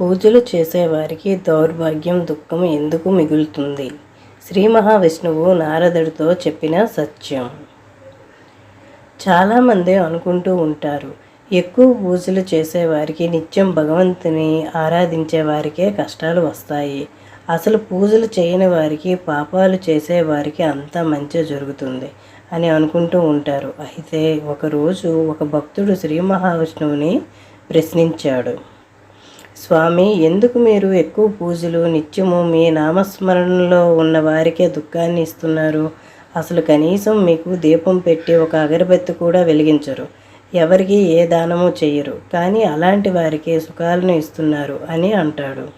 పూజలు చేసేవారికి దౌర్భాగ్యం దుఃఖం ఎందుకు మిగులుతుంది? శ్రీ మహావిష్ణువు నారదుడితో చెప్పిన సత్యం. చాలామంది అనుకుంటూ ఉంటారు. ఎక్కువ పూజలు చేసేవారికి నిత్యం భగవంతుని ఆరాధించే వారికే కష్టాలు వస్తాయి. అసలు పూజలు చేయని వారికి పాపాలు చేసేవారికి అంతా మంచి జరుగుతుంది అని అనుకుంటూ ఉంటారు. అయితే ఒకరోజు ఒక భక్తుడు శ్రీ మహావిష్ణువుని ప్రశ్నించాడు. స్వామి ఎందుకు మీరు ఎక్కువ పూజలు నిత్యము మీ నామస్మరణలో ఉన్న వారికే దుఃఖాన్ని ఇస్తున్నారు? అసలు కనీసం మీకు దీపం పెట్టి ఒక అగరబత్తి కూడా వెలిగించరు. ఎవరికి ఏ దానము చెయ్యరు. కానీ అలాంటి వారికి సుఖాలను ఇస్తున్నారు అని అంటాడు.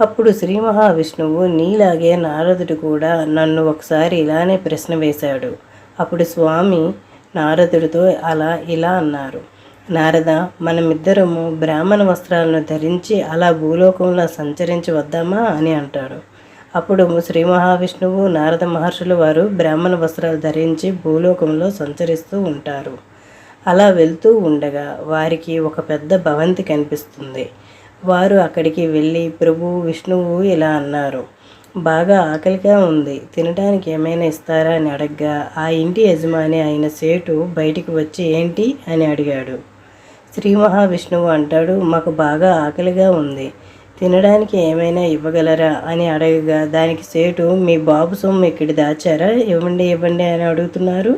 అప్పుడు శ్రీ మహావిష్ణువు నీలాగే నారదుడు కూడా నన్ను ఒకసారి ఇలానే ప్రశ్న వేశాడు. అప్పుడు స్వామి నారదుడితో అలా ఇలా అన్నారు. నారద మనమిద్దరము బ్రాహ్మణ వస్త్రాలను ధరించి అలా భూలోకంలో సంచరించి వద్దామా అని అంటాడు. అప్పుడు శ్రీ మహావిష్ణువు నారద మహర్షులు వారు బ్రాహ్మణ వస్త్రాలు ధరించి భూలోకంలో సంచరిస్తూ ఉంటారు. అలా వెళ్తూ ఉండగా వారికి ఒక పెద్ద భవంతి కనిపిస్తుంది. వారు అక్కడికి వెళ్ళి ప్రభు విష్ణువు ఇలా అన్నారు. బాగా ఆకలిగా ఉంది. తినడానికి ఏమైనా ఇస్తారా? అని అడగ్గా ఆ ఇంటి యజమాని అయిన సేటు బయటికి వచ్చి ఏంటి? అని అడిగాడు. శ్రీ మహావిష్ణువు అంటాడు మాకు బాగా ఆకలిగా ఉంది. తినడానికి ఏమైనా ఇవ్వగలరా? అని అడగగా దానికి సేటు మీ బాబు సొమ్ము ఇక్కడ దాచారా? ఇవ్వండి ఇవ్వండి అని అడుగుతున్నారు.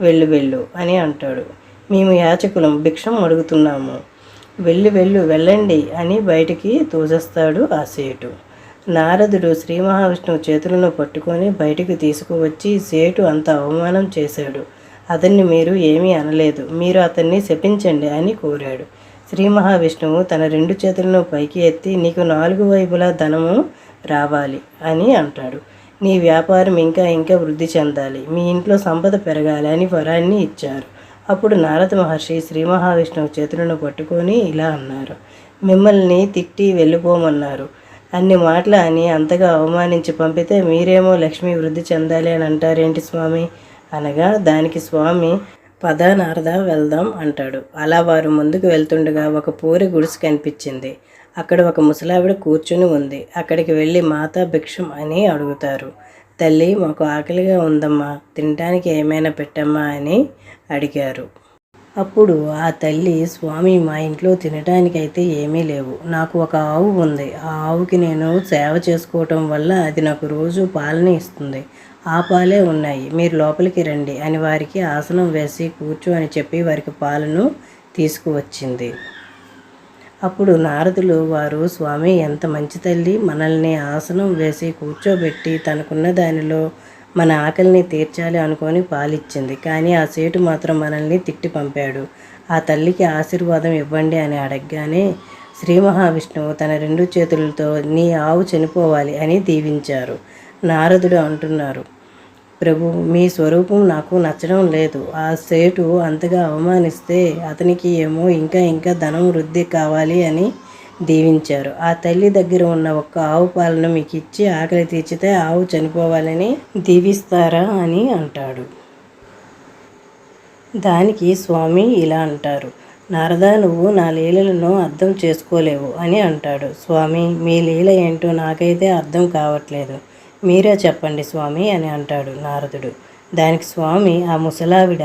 వెళ్ళు వెళ్ళు అని అంటాడు. మేము యాచకులం భిక్షం అడుగుతున్నాము. వెళ్ళి వెళ్ళు వెళ్ళండి అని బయటికి తోసేస్తాడు ఆ సేటు. నారదుడు శ్రీ మహావిష్ణువు చేతులను పట్టుకొని బయటికి తీసుకువచ్చి సేటు అంత అవమానం చేశాడు. అతన్ని మీరు ఏమీ అనలేదు. మీరు అతన్ని శపించండి అని కోరాడు. శ్రీ మహావిష్ణువు తన రెండు చేతులను పైకి ఎత్తి నీకు నాలుగు వైపులా ధనము రావాలి అని అంటాడు. నీ వ్యాపారం ఇంకా ఇంకా వృద్ధి చెందాలి. మీ ఇంట్లో సంపద పెరగాలి అని వరాన్ని ఇచ్చారు. అప్పుడు నారద మహర్షి శ్రీ మహావిష్ణువు చేతులను పట్టుకొని ఇలా అన్నారు. మిమ్మల్ని తిట్టి వెళ్ళిపోమన్నారు. అన్ని మాటలు అని అంతగా అవమానించి పంపితే మీరేమో లక్ష్మి వృద్ధి చెందాలి అని అంటారేంటి స్వామి? అనగా దానికి స్వామి పద నారద వెళ్దాం అంటాడు. అలా వారు ముందుకు వెళ్తుండగా ఒక పూరి గుడిసె కనిపించింది. అక్కడ ఒక ముసలావిడ కూర్చుని ఉంది. అక్కడికి వెళ్ళి మాతా భిక్షం అని అడుగుతారు. తల్లి మాకు ఆకలిగా ఉందమ్మా. తినడానికి ఏమైనా పెట్టమ్మా అని అడిగారు. అప్పుడు ఆ తల్లి స్వామి మా ఇంట్లో తినటానికైతే ఏమీ లేవు. నాకు ఒక ఆవు ఉంది. ఆ ఆవుకి నేను సేవ చేసుకోవటం వల్ల అది నాకు రోజు పాలని ఇస్తుంది. ఆ పాలే ఉన్నాయి. మీరు లోపలికి రండి అని వారికి ఆసనం వేసి కూర్చో అని చెప్పి వారికి పాలను తీసుకువచ్చింది. అప్పుడు నారదులు వారు స్వామి ఎంత మంచి తల్లి. మనల్ని ఆసనం వేసి కూర్చోబెట్టి తనకున్న దానిలో మన ఆకలిని తీర్చాలి అనుకొని పాలిచ్చింది. కానీ ఆ సేటు మాత్రం మనల్ని తిట్టి పంపాడు. ఆ తల్లికి ఆశీర్వాదం ఇవ్వండి అని అడగగానే శ్రీ మహావిష్ణువు తన రెండు చేతులతో నీ ఆవు చనిపోవాలి అని దీవించారు. నారదుడు అంటున్నారు. ప్రభు మీ స్వరూపం నాకు నచ్చడం లేదు. ఆ సేటు అంతగా అవమానిస్తే అతనికి ఏమో ఇంకా ఇంకా ధనం వృద్ధి కావాలి అని దీవించారు. ఆ తల్లి దగ్గర ఉన్న ఒక్క ఆవు పాలను మీకు ఇచ్చి ఆకలి తీర్చితే ఆవు చనిపోవాలని దీవిస్తారా అని అంటాడు. దానికి స్వామి ఇలా అంటారు. నారద నువ్వు నా లీలలను అర్థం చేసుకోలేవు అని అంటాడు. స్వామి మీ లీల ఏంటో నాకైతే అర్థం కావట్లేదు. మీరే చెప్పండి స్వామి అని అంటాడు నారదుడు. దానికి స్వామి ఆ ముసలావిడ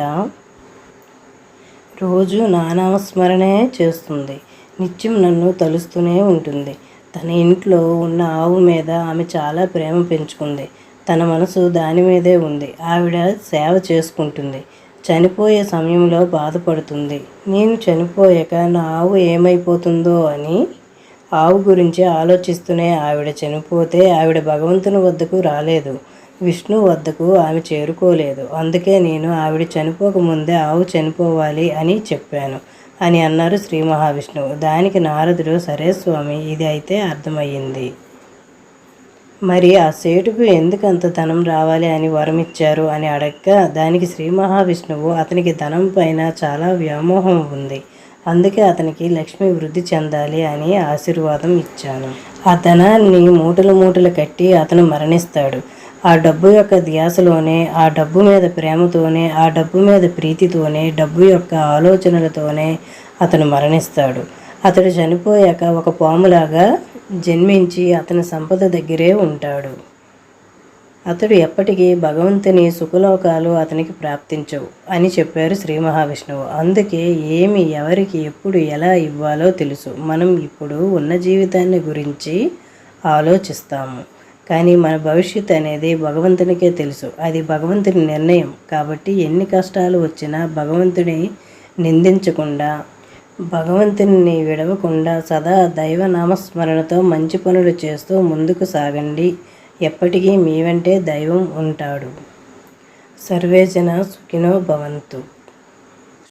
రోజు నానామస్మరణే చేస్తుంది. నిత్యం నన్ను తలుస్తూనే ఉంటుంది. తన ఇంట్లో ఉన్న ఆవు మీద ఆమె చాలా ప్రేమ పెంచుకుంది. తన మనసు దాని మీదే ఉంది. ఆవిడ సేవ చేసుకుంటుంది. చనిపోయే సమయంలో బాధపడుతుంది. నేను చనిపోయాక నా ఆవు ఏమైపోతుందో అని ఆవు గురించి ఆలోచిస్తూనే ఆవిడ చనిపోతే ఆవిడ భగవంతుని వద్దకు రాలేదు. విష్ణు వద్దకు ఆమె చేరుకోలేదు. అందుకే నేను ఆవిడ చనిపోకముందే ఆవు చనిపోవాలి అని చెప్పాను. అని అన్నారు శ్రీ మహావిష్ణువు. దానికి నారదుడు సరే స్వామి ఇది అయితే అర్థమయ్యింది. మరి ఆ సేటుకు ఎందుకంత ధనం రావాలి అని వరం ఇచ్చారు అని అడగగా దానికి శ్రీ మహావిష్ణువు అతనికి ధనం పైన చాలా వ్యామోహం ఉంది. అందుకే అతనికి లక్ష్మి వృద్ధి చెందాలి అని ఆశీర్వాదం ఇచ్చాను. ఆ ధనాన్ని మూటలు మూటలు కట్టి అతను మరణిస్తాడు. ఆ డబ్బు యొక్క ధ్యాసలోనే ఆ డబ్బు మీద ప్రేమతోనే ఆ డబ్బు మీద ప్రీతితోనే డబ్బు యొక్క ఆలోచనలతోనే అతను మరణిస్తాడు. అతడు చనిపోయాక ఒక పాములాగా జన్మించి అతని సంపద దగ్గరే ఉంటాడు. అతడు ఎప్పటికీ భగవంతుని సుఖలోకాలు అతనికి ప్రాప్తించవు అని చెప్పారు శ్రీ మహావిష్ణువు. అందుకే ఏమి ఎవరికి ఎప్పుడు ఎలా ఇవ్వాలో తెలుసు. మనం ఇప్పుడు ఉన్న జీవితాన్ని గురించి ఆలోచిస్తాము. కానీ మన భవిష్యత్ అనేది భగవంతునికే తెలుసు. అది భగవంతుని నిర్ణయం. కాబట్టి ఎన్ని కష్టాలు వచ్చినా భగవంతుని నిందించకుండా భగవంతుని విడవకుండా సదా దైవ నామస్మరణతో మంచి పనులు చేస్తూ ముందుకు సాగండి. ఎప్పటికీ మీ వెంటే దైవం ఉంటాడు. సర్వేజన సుఖినో భవంతు.